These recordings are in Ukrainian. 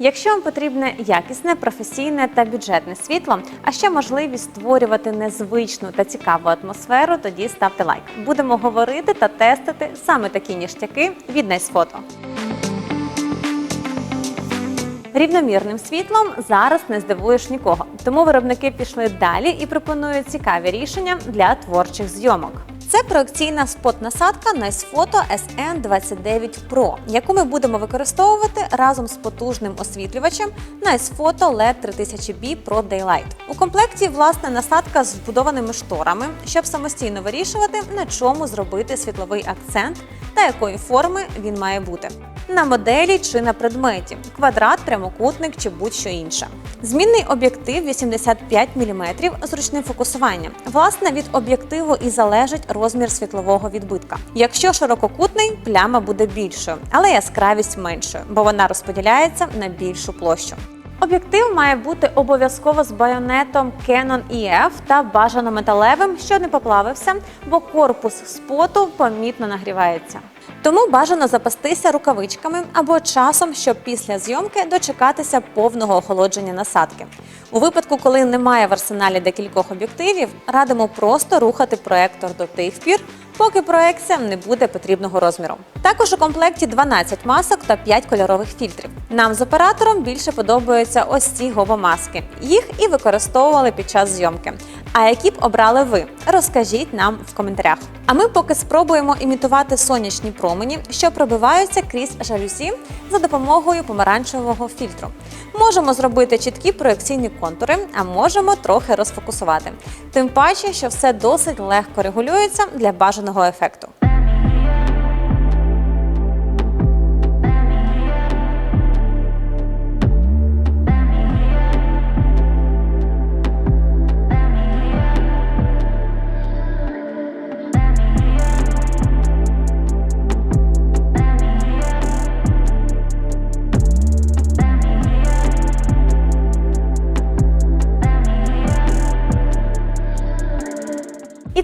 Якщо вам потрібне якісне, професійне та бюджетне світло, а ще можливість створювати незвичну та цікаву атмосферу, тоді ставте лайк. Будемо говорити та тестити саме такі ніштяки від Photo. Рівномірним світлом зараз не здивуєш нікого, тому виробники пішли далі і пропонують цікаві рішення для творчих зйомок. Це проекційна спот-насадка Nice Photo SN29 Pro, яку ми будемо використовувати разом з потужним освітлювачем Nice Photo LED 3000B Pro Daylight. У комплекті власне насадка з вбудованими шторами, щоб самостійно вирішувати, на чому зробити світловий акцент та якої форми він має бути. На моделі чи на предметі квадрат, прямокутник чи будь-що інше. Змінний об'єктив 85 мм з ручним фокусуванням. Власне, від об'єктиву і залежить розмір світлового відбитка. Якщо ширококутний, пляма буде більшою, але яскравість меншою, бо вона розподіляється на більшу площу. Об'єктив має бути обов'язково з байонетом Canon EF та бажано металевим, що не поплавився, бо корпус споту помітно нагрівається. Тому бажано запастися рукавичками або часом, щоб після зйомки дочекатися повного охолодження насадки. У випадку, коли немає в арсеналі декількох об'єктивів, радимо просто рухати проектор до тих пір, поки проекція не буде потрібного розміру. Також у комплекті 12 масок та 5 кольорових фільтрів. Нам з оператором більше подобаються ось ці гобомаски. Їх і використовували під час зйомки. А які б обрали ви? Розкажіть нам в коментарях. А ми поки спробуємо імітувати сонячні промені, що пробиваються крізь жалюзі за допомогою помаранчевого фільтру. Можемо зробити чіткі проекційні контури, а можемо трохи розфокусувати. Тим паче, що все досить легко регулюється для бажаного ефекту.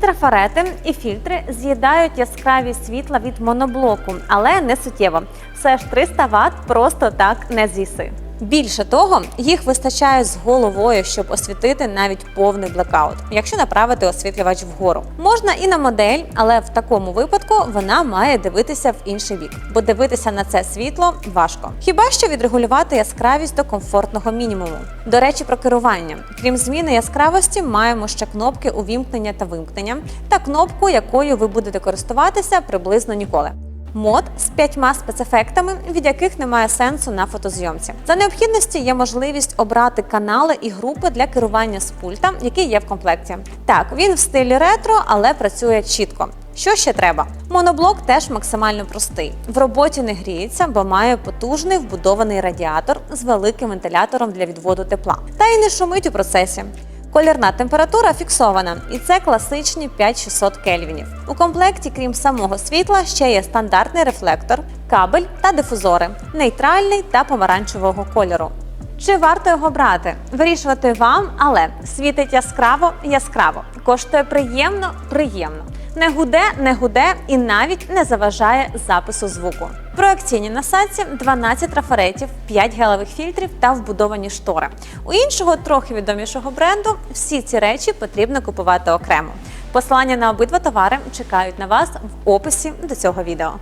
І трафарети, і фільтри з'їдають яскраві світла від моноблоку, але не суттєво. Все ж 300 Вт просто так не з'їси. Більше того, їх вистачає з головою, щоб освітити навіть повний блекаут, якщо направити освітлювач вгору. Можна і на модель, але в такому випадку вона має дивитися в інший бік, бо дивитися на це світло важко. Хіба що відрегулювати яскравість до комфортного мінімуму. До речі, про керування. Крім зміни яскравості, маємо ще кнопки увімкнення та вимкнення та кнопку, якою ви будете користуватися приблизно ніколи. Мод з п'ятьма спецефектами, від яких немає сенсу на фотозйомці. За необхідності є можливість обрати канали і групи для керування з пульта, який є в комплекті. Так, він в стилі ретро, але працює чітко. Що ще треба? Моноблок теж максимально простий. В роботі не гріється, бо має потужний вбудований радіатор з великим вентилятором для відводу тепла. Та й не шумить у процесі. Колірна температура фіксована, і це класичні 5600 кельвінів. У комплекті, крім самого світла, ще є стандартний рефлектор, кабель та дифузори, нейтральний та помаранчевого кольору. Чи варто його брати? Вирішувати вам, але світить яскраво, яскраво, коштує приємно, приємно. Не гуде, не гуде і навіть не заважає запису звуку. В проекційній насадці 12 трафаретів, 5 гелевих фільтрів та вбудовані штори. У іншого трохи відомішого бренду всі ці речі потрібно купувати окремо. Посилання на обидва товари чекають на вас в описі до цього відео.